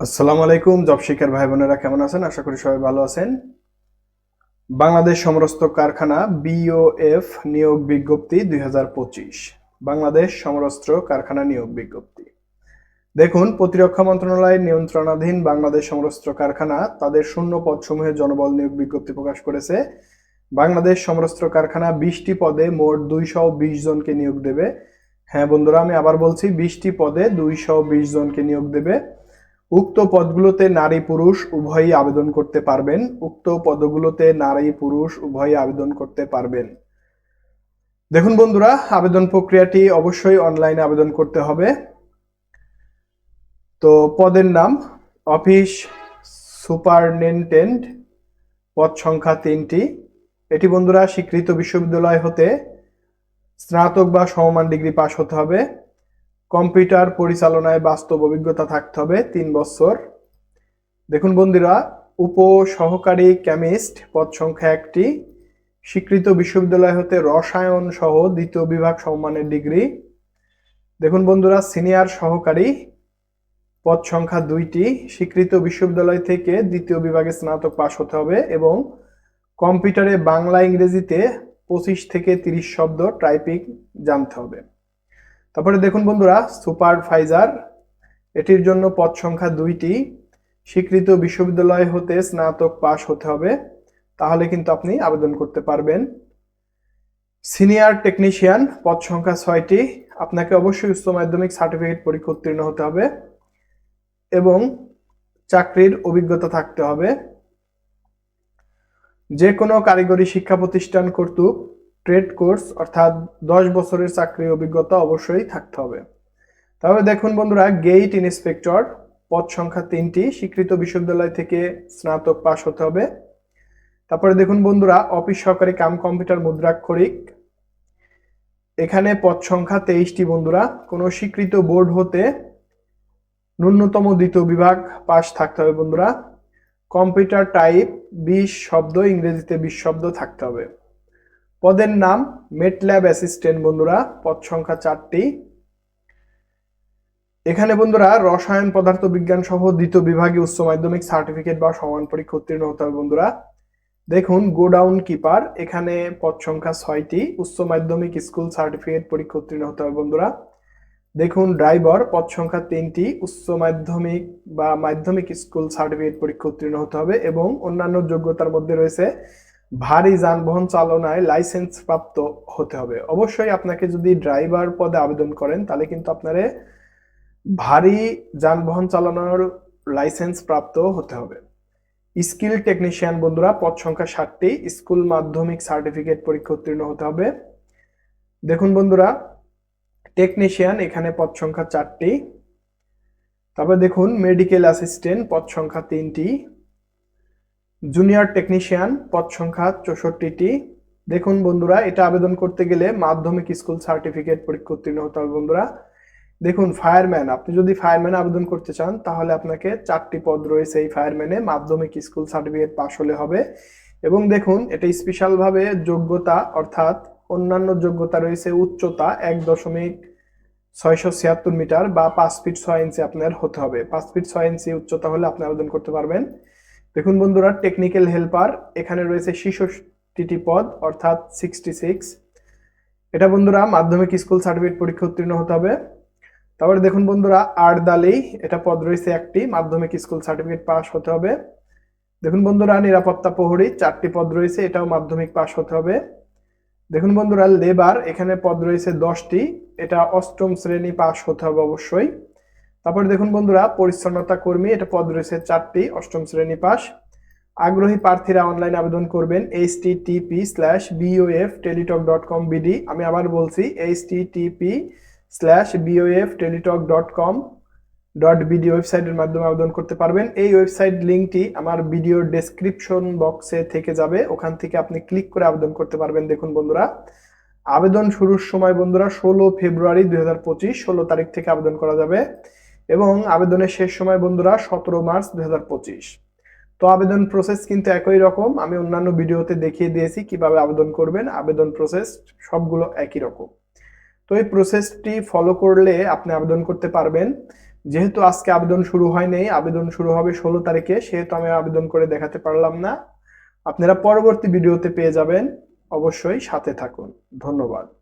আসসালামু আলাইকুম জব শিকার ভাই বোনেরা কেমন আছেন? আশা করি সবাই ভালো আছেন। বাংলাদেশ সমরস্ত কারখানা বিওএফ নিয়োগ বিজ্ঞপ্তি দুই হাজার পঁচিশ। বাংলাদেশ সমরস্ত্র কারখানা নিয়োগ বিজ্ঞপ্তি। দেখুন, প্রতিরক্ষা মন্ত্রণালয়ের নিয়ন্ত্রণাধীন বাংলাদেশ সমরস্ত্র কারখানা তাদের শূন্য পদসমূহে জনবল নিয়োগ বিজ্ঞপ্তি প্রকাশ করেছে। বাংলাদেশ সমরস্ত্র কারখানা বিশটি পদে মোট দুইশো বিশ জনকে নিয়োগ দেবে। হ্যাঁ বন্ধুরা, আমি আবার বলছি, বিশটি পদে দুইশো বিশ জনকে নিয়োগ দেবে। উক্ত পদগুলোতে নারী, পুরুষ উভয়ই আবেদন করতে পারবেন। উক্ত পদগুলোতে নারী, পুরুষ উভয়ই আবেদন করতে পারবেন। দেখুন বন্ধুরা, আবেদন প্রক্রিয়াটি অবশ্যই অনলাইনে আবেদন করতে হবে। তো পদের নাম, অফিস সুপারনেন্টেন্ট পদ সংখ্যা তিনটি। এটি বন্ধুরা, স্বীকৃত বিশ্ববিদ্যালয় হতে স্নাতক বা সমমান ডিগ্রি পাশ হতে হবে। কম্পিউটার পরিচালনায় বাস্তব অভিজ্ঞতা থাকতে হবে তিন বছর। দেখুন বন্ধুরা উপ সহকারী কেমিস্ট পদ সংখ্যা একটি, স্বীকৃত বিশ্ববিদ্যালয় হতে রসায়ন সহ দ্বিতীয় বিভাগ সম্মানের ডিগ্রি। দেখুন বন্ধুরা, সিনিয়র সহকারী পদ সংখ্যা দুইটি, স্বীকৃত বিশ্ববিদ্যালয় থেকে দ্বিতীয় বিভাগে স্নাতক পাশ হতে হবে এবং কম্পিউটারে বাংলা ইংরেজিতে পঁচিশ থেকে তিরিশ শব্দ টাইপিং জানতে হবে। তারপরে দেখুন বন্ধুরা সুপারভাইজার এটির জন্য পদ সংখ্যা দুইটি। স্বীকৃত বিশ্ববিদ্যালয় হতে স্নাতক পাশ হতে হবে। তাহলে কিন্তু আপনি আবেদন করতে পারবেন। সিনিয়র টেকনিশিয়ান, পদ সংখ্যা ছয়টি। আপনাকে অবশ্যই উচ্চ মাধ্যমিক সার্টিফিকেট পরীক্ষা উত্তীর্ণ হতে হবে এবং চাকরির অভিজ্ঞতা থাকতে হবে। যে কোনো কারিগরি শিক্ষা প্রতিষ্ঠান কর্তৃক ট্রেড কোর্স, অর্থাৎ দশ বছরের চাকরি অভিজ্ঞতা অবশ্যই থাকতে হবে। তবে দেখুন বন্ধুরা গেইট ইন্সপেক্টর পদ সংখ্যা তিনটি, স্বীকৃত বিশ্ববিদ্যালয় থেকে স্নাতক পাশ হতে হবে। তারপরে দেখুন বন্ধুরা, অফিস সহকারী কাম কম্পিউটার মুদ্রাক্ষরিক। এখানে পদ সংখ্যা তেইশটি বন্ধুরা, কোনো স্বীকৃত বোর্ড হতে ন্যূনতম দ্বিতীয় বিভাগ পাশ থাকতে হবে বন্ধুরা। কম্পিউটার টাইপ, বিশ শব্দ, ইংরেজিতে বিশ শব্দ থাকতে হবে। পদের নাম মেটল্যাব অ্যাসিস্ট্যান্ট বন্ধুরা, পদ সংখ্যা চারটি। এখানে বন্ধুরা রসায়ন পদার্থ বিজ্ঞান সহ দ্বিতীয় বিভাগে উচ্চ মাধ্যমিক সার্টিফিকেট বা সমান পরীক্ষা উত্তীর্ণ হতে হবে বন্ধুরা। দেখুন গোডাউন কিপার এখানে পদ সংখ্যা ছয়টি, উচ্চ মাধ্যমিক স্কুল সার্টিফিকেট পরীক্ষা উত্তীর্ণ হতে হবে বন্ধুরা। দেখুন ড্রাইভার পদ সংখ্যা তিনটি, উচ্চ মাধ্যমিক বা মাধ্যমিক স্কুল সার্টিফিকেট পরীক্ষা উত্তীর্ণ হতে হবে এবং অন্যান্য যোগ্যতার মধ্যে রয়েছে ভারী যানবাহন চালনায় লাইসেন্স প্রাপ্ত হতে হবে। অবশ্যই আপনাকে যদি ড্রাইভার পদে আবেদন করেন, তাহলে কিন্তু আপনার ভারী যানবাহন চালানোর লাইসেন্স প্রাপ্ত হতে হবে। স্কিল টেকনিশিয়ান বন্ধুরা, পদ সংখ্যা ষাটটি, স্কুল মাধ্যমিক সার্টিফিকেট পরীক্ষা উত্তীর্ণ হতে হবে। দেখুন বন্ধুরা, টেকনিশিয়ান, এখানে পদ সংখ্যা চারটি। তারপরে দেখুন, মেডিকেল অ্যাসিস্ট্যান্ট, পদ সংখ্যা তিনটি। জুনিয়র টেকনিশিয়ান পদ সংখ্যা চৌষট্টিটি। দেখুন বন্ধুরা, এটা আবেদন করতে গেলে মাধ্যমিক স্কুল সার্টিফিকেট পরীক্ষা উত্তীর্ণ হতে হবে বন্ধুরা। দেখুন ফায়ারম্যান আপনি যদি ফায়ারম্যান আবেদন করতে চান, তাহলে আপনাকে চারটি পদ রয়েছে এই ফায়ারম্যানে মাধ্যমিক স্কুল সার্টিফিকেট পাশ হলে হবে। এবং দেখুন, এটা স্পেশালভাবে যোগ্যতা, অর্থাৎ অন্যান্য যোগ্যতা রয়েছে উচ্চতা এক দশমিক ছয়শো ছিয়াত্তর মিটার বা পাঁচ ফিট ছয় ইঞ্চি আপনার হতে হবে। পাঁচ ফিট ছয় ইঞ্চি উচ্চতা হলে আপনি আবেদন করতে পারবেন। দেখুন বন্ধুরা টেকনিক্যাল হেল্পার এখানে রয়েছে ছিষট্টিটি পদ, অর্থাৎ সিক্সটি সিক্স এটা বন্ধুরা, মাধ্যমিক স্কুল সার্টিফিকেট পরীক্ষা উত্তীর্ণ হতে হবে। তারপরে দেখুন বন্ধুরা আট দালি এটা পদ রয়েছে একটি, মাধ্যমিক স্কুল সার্টিফিকেট পাস হতে হবে। দেখুন বন্ধুরা, নিরাপত্তা প্রহরী, চারটি পদ রয়েছে, এটাও মাধ্যমিক পাস হতে হবে। দেখুন বন্ধুরা লেবার এখানে পদ রয়েছে দশটি, এটা অষ্টম শ্রেণি পাস হতে হবে অবশ্যই। তারপরে দেখুন বন্ধুরা, পরিচ্ছন্নতা কর্মী, এটা পদ রয়েছে চারটি, অষ্টম শ্রেণি পাস আগ্রহী প্রার্থীরা অনলাইন আবেদন করবেন H TP slash BOF Teletalk dot com BD আমি আবার বলছি H TP slash BOF Teletalk dot com dot BD ওয়েবসাইটের মাধ্যমে আবেদন করতে পারবেন। এই ওয়েবসাইট লিঙ্কটি আমার ভিডিও ডেসক্রিপশন বক্সে থেকে যাবে, ওখান থেকে আপনি ক্লিক করে আবেদন করতে পারবেন, দেখুন বন্ধুরা। আবেদন শুরুর সময় বন্ধুরা, ষোলো ফেব্রুয়ারি দুই হাজার পঁচিশ, ষোলো তারিখ থেকে আবেদন করা যাবে। এবং আবেদনের শেষ সময়, বন্ধুরা, সতেরো মার্চ দুই হাজার পঁচিশ। তো আবেদন প্রসেস কিন্তু একই রকম। আমি অন্যান্য ভিডিওতে দেখিয়ে দিয়েছি কীভাবে আবেদন করবেন। আবেদন প্রসেস সবগুলো একই রকম। তো এই প্রসেসটি ফলো করলে আপনি আবেদন করতে পারবেন। যেহেতু আজকে আবেদন শুরু হয় নাই, আবেদন শুরু হবে ষোলো তারিখে, সেহেতু আমি আবেদন করে দেখাতে পারলাম না। আপনারা পরবর্তী ভিডিওতে পেয়ে যাবেন। অবশ্যই সাথে থাকুন। ধন্যবাদ।